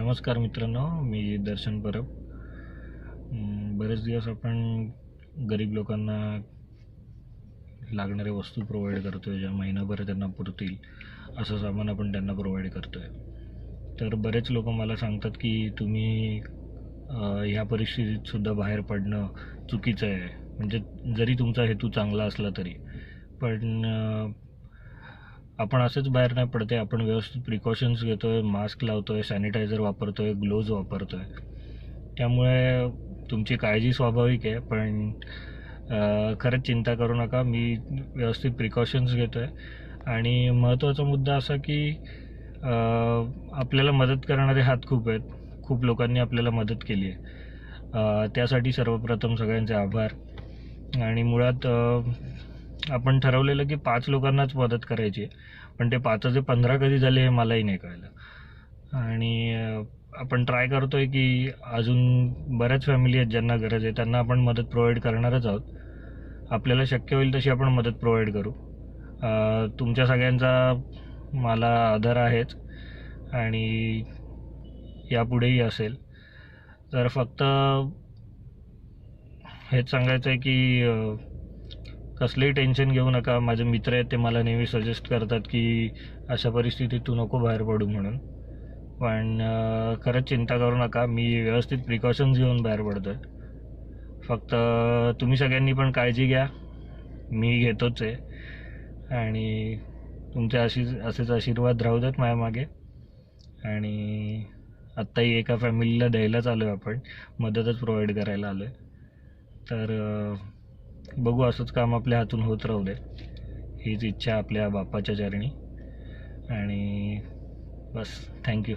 नमस्कार मित्रांनो मी दर्शन परब. बरेच दिवस आपण गरीब लोकांना लागणाऱ्या वस्तू प्रोव्हाइड करतोय ज्या महिनाभर त्यांना पुरतील असं सामान आपण त्यांना प्रोव्हाइड करतोय. तर बरेच लोक मला सांगतात की तुम्ही ह्या परिस्थितीतसुद्धा बाहेर पडणं चुकीचं आहे. म्हणजे जरी तुमचा हेतू चांगला असला तरी. पण आपण असंच बाहेर नाही पडते आपण व्यवस्थित प्रिकॉशन्स घेतोय मास्क लावतोय सॅनिटायझर वापरतोय ग्लोव्ज वापरतोय. त्यामुळे तुमची काळजी स्वाभाविक आहे. पण खरंच चिंता करू नका. मी व्यवस्थित प्रिकॉशन्स घेतोय. आणि महत्त्वाचा मुद्दा असा की आपल्याला मदत करणारे हात खूप आहेत. खूप लोकांनी आपल्याला मदत केली आहे. त्यासाठी सर्वप्रथम सगळ्यांचे आभार. आणि मुळात आपण ठरवलेलं की पाच लोकांनाच मदत करायची आहे. पण ते पाचचे पंधरा कधी झाले हे मलाही नाही कळलं. आणि आपण ट्राय करतोय की अजून बऱ्याच फॅमिली आहेत ज्यांना गरज आहे त्यांना आपण मदत प्रोव्हाइड करणारच आहोत. आपल्याला शक्य होईल तशी आपण मदत प्रोव्हाइड करू. तुमच्या सगळ्यांचा मला आदर आहेच. आणि यापुढेही असेल. तर फक्त हेच सांगायचं आहे की कसलंही टेन्शन घेऊ नका. माझे मित्र आहेत ते मला नेहमी सजेस्ट करतात की अशा परिस्थितीत तू नको बाहेर पडू म्हणून. पण खरंच चिंता करू नका. मी व्यवस्थित प्रिकॉशन्स घेऊन बाहेर पडतो आहे फक्त तुम्ही सगळ्यांनी पण काळजी घ्या. मी घेतोच आहे. आणि तुमचे अशीच असेच आशीर्वाद राहू देत माझ्यामागे आणि आत्ताही एका फॅमिलीला द्यायलाच आलो आहे आपण. मदतच प्रोव्हाइड करायला आलो आहे तर बघू असंच काम आपल्या हातून होत राहू दे. हीच इच्छा आपल्या बाप्पाच्या चरणी. आणि बस थँक्यू